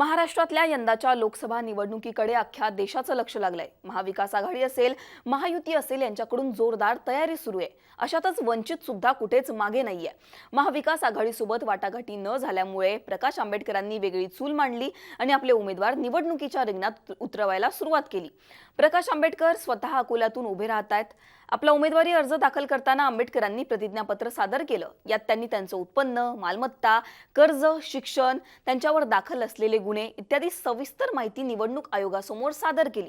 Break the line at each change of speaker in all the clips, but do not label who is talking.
महाराष्ट्रातल्या यंदाच्या लोकसभा निवडणुकीकडे अख्ख्या देशाचं लक्ष लागलंय. महाविकास आघाडी असेल महायुती असेल यांच्याकडून जोरदार तयारी सुरू आहे. अशातच वंचित सुद्धा कुठेच मागे नाहीये. महाविकास आघाडीसोबत वाटाघाटी न झाल्यामुळे प्रकाश आंबेडकरांनी वेगळी चूल मांडली आणि आपले उमेदवार निवडणुकीच्या रिंगणात उतरवायला सुरुवात केली. प्रकाश आंबेडकर स्वतः अकोल्यातून उभे राहत आहेत आपला उमेदवारी अर्ज दाखल करताना आंबेडकरांनी प्रतिज्ञापत्र सादर केलं. यात त्यांनी त्यांचं उत्पन्न मालमत्ता कर्ज शिक्षण त्यांच्यावर दाखल असलेले गुन्हे इत्यादी सविस्तर माहिती निवडणूक आयोगासमोर सादर केली.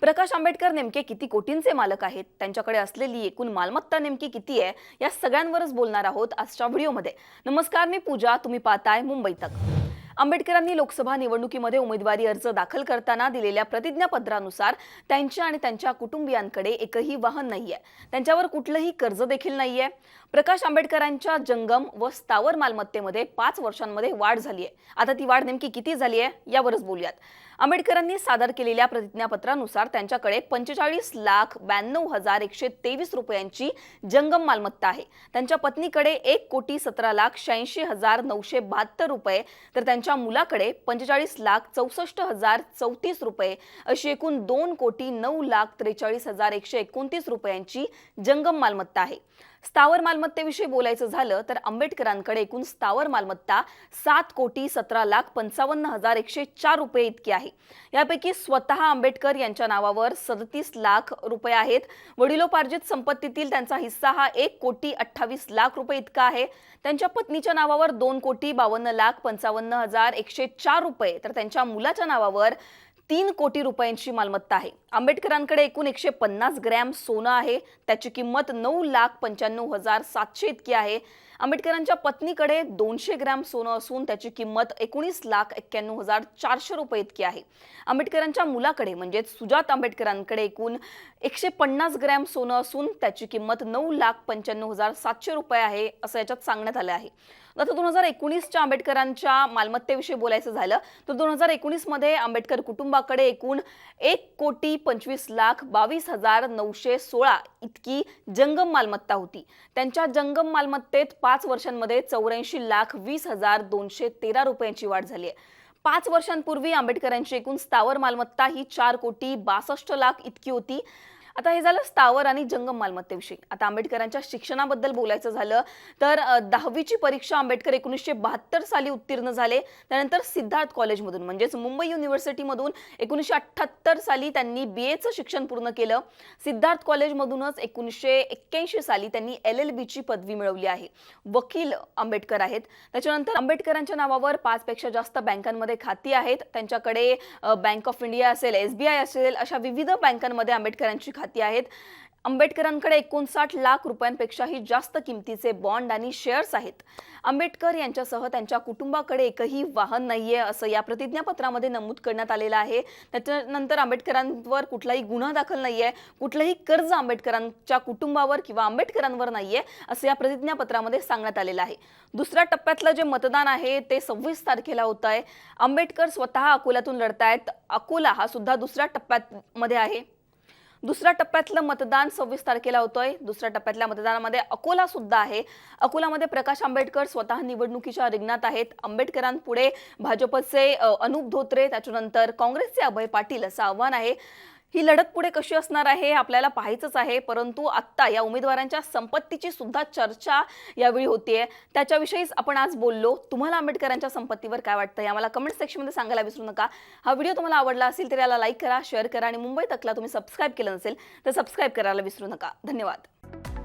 प्रकाश आंबेडकर नेमके किती कोटींचे मालक आहेत? त्यांच्याकडे असलेली एकूण मालमत्ता नेमकी किती आहे? या सगळ्यांवरच बोलणार आहोत आजच्या व्हिडिओमध्ये. नमस्कार मी पूजा. तुम्ही पाहताय मुंबई तक. आंबेडकरांनी लोकसभा निवडणुकीमध्ये उमेदवारी अर्ज दाखल करताना दिलेल्या प्रतिज्ञापत्रानुसार त्यांच्या आणि त्यांच्या कुटुंबियांकडे एकही वाहन नाहीये. त्यांच्यावर कुठलंही कर्ज देखील नाहीये. प्रकाश आंबेडकरांच्या जंगम व स्थावर मालमत्तेमध्ये पाच वर्षांमध्ये वाढ झाली आहे आता ती वाढ नेमकी किती झाली आहे यावरच बोलूयात. आंबेडकरांनी सादर केलेल्या प्रतिज्ञापत्रानुसार त्यांच्याकडे पंचेचाळीस लाख ब्याण्णव हजार एकशे तेवीस रुपयांची जंगम मालमत्ता आहे. त्यांच्या पत्नीकडे एक कोटी सतरा लाख शहाऐंशी हजार नऊशे बहात्तर रुपये तर त्यांच्या मुलाकडे पंचेचाळीस लाख चौसष्ट हजार चौतीस रुपये अशी एकूण दोन कोटी नऊ लाख त्रेचाळीस हजार एकशे एकोणतीस रुपयांची जंगम मालमत्ता आहे. स्थावर मालमत्तेविषयी बोलायचं झालं तर आंबेडकरांकडे एकूण स्थावर मालमत्ता सात कोटी सतरा लाख पंचावन्न हजार एकशे चार रुपये इतकी आहे. यापैकी स्वतः आंबेडकर यांच्या नावावर सदतीस लाख रुपये आहेत. वडिलोपार्जित संपत्तीतील त्यांचा हिस्सा हा एक कोटी अठ्ठावीस लाख रुपये इतका आहे. त्यांच्या पत्नीच्या नावावर दोन कोटी बावन्न लाख पंचावन्न हजार एकशे चार रुपये. तर त्यांच्या मुलाच्या नावावर तीन कोटी रुपयांची मालमत्ता आहे. आंबेडकरांकडे एकूण एकशे पन्नास ग्रॅम सोनं आहे. त्याची किंमत नऊ लाख पंच्याण्णव हजार सातशे इतकी आहे. आंबेडकरांच्या पत्नीकडे दोनशे ग्रॅम सोनं असून त्याची किंमत एकोणीस लाख एक्क्याण्णव हजार चारशे रुपये इतकी आहे. आंबेडकरांच्या मुलाकडे म्हणजेच सुजात आंबेडकरांकडे एकूण एकशे पन्नास ग्रॅम सोनं असून त्याची किंमत नऊ लाख पंच्याण्णव हजार सातशे रुपये आहे असं याच्यात सांगण्यात आलं आहे. आता दोन हजार एकोणीसच्या आंबेडकरांच्या मालमत्तेविषयी बोलायचं झालं तर दोन हजार एकोणीसमध्ये आंबेडकर कुटुंबाकडे एकूण एक कोटी पंचवीस लाख बावीस हजार नऊशे सोळा इतकी जंगम मालमत्ता होती. त्यांच्या जंगम मालमत्तेत पाच वर्षांमध्ये चौऱ्याऐंशी लाख वीस हजार दोनशे तेरा रुपयांची वाढ झाली आहे. पाच वर्षांपूर्वी आंबेडकरांची एकूण स्थावर मालमत्ता ही चार कोटी बासष्ट लाख इतकी होती. आता हे झालं स्थावर आणि जंगम मालमत्तेविषयी. आता आंबेडकरांच्या शिक्षणाबद्दल बोलायचं झालं तर दहावीची परीक्षा आंबेडकर एकोणीसशे बहात्तर साली उत्तीर्ण झाले. त्यानंतर सिद्धार्थ कॉलेजमधून म्हणजेच मुंबई युनिव्हर्सिटीमधून एकोणीसशे अठ्ठ्याहत्तर साली त्यांनी बी एचं शिक्षण पूर्ण केलं. सिद्धार्थ कॉलेजमधूनच एकोणीसशे एक्क्याऐंशी साली त्यांनी एल एल बीची पदवी मिळवली आहे. वकील आंबेडकर आहेत. त्याच्यानंतर आंबेडकरांच्या नावावर पाचपेक्षा जास्त बँकांमध्ये खाती आहेत. त्यांच्याकडे बँक ऑफ इंडिया असेल एस बी आय असेल अशा विविध बँकांमध्ये आंबेडकरांची खाती आहेत. आंबेडकरांकडे एकोणसाठ लाख रुपयांपेक्षाही जास्त किमतीचे बॉन्ड आणि शेअर्स आहेत. आंबेडकर यांच्यासह त्यांच्या कुटुंबाकडे एकही वाहन नाहीये असं या प्रतिज्ञापत्रामध्ये नमूद करण्यात आलेलं आहे. त्याच्यानंतर आंबेडकरांवर कुठलाही गुन्हा दाखल नाहीये कुठलंही कर्ज आंबेडकरांच्या कुटुंबावर किंवा आंबेडकरांवर नाहीये असं या प्रतिज्ञापत्रामध्ये सांगण्यात आलेलं आहे. दुसऱ्या टप्प्यातलं जे मतदान आहे ते सव्वीस तारखेला होत आहे. आंबेडकर स्वतः अकोल्यातून लढतायत. अकोला हा सुद्धा दुसऱ्या टप्प्यात मध्ये आहे. दुसऱ्या टप्प्यातलं मतदान सव्वीस तारखेला होतोय. दुसऱ्या टप्प्यातल्या मतदानामध्ये अकोला सुद्धा आहे. अकोलामध्ये प्रकाश आंबेडकर स्वतः निवडणुकीच्या रिंगणात आहेत. आंबेडकरांपुढे भाजपचे अनुप धोत्रे त्याच्यानंतर काँग्रेसचे अभय पाटील असं आव्हान आहे. ही लढत पुढे कशी असणार आहे हे आपल्याला पाहायचंच आहे परंतु आत्ता या उमेदवारांच्या संपत्तीची सुद्धा चर्चा यावेळी होतीये. त्याच्याविषयीच आपण आज बोललो. तुम्हाला आंबेडकरांच्या संपत्तीवर काय वाटतं हे आम्हाला कमेंट सेक्शनमध्ये सांगायला विसरू नका. हा व्हिडिओ तुम्हाला आवडला असेल तर याला लाईक करा शेअर करा आणि मुंबई तकला तुम्ही सबस्क्राईब केलं नसेल तर सबस्क्राईब करायला विसरू नका. धन्यवाद.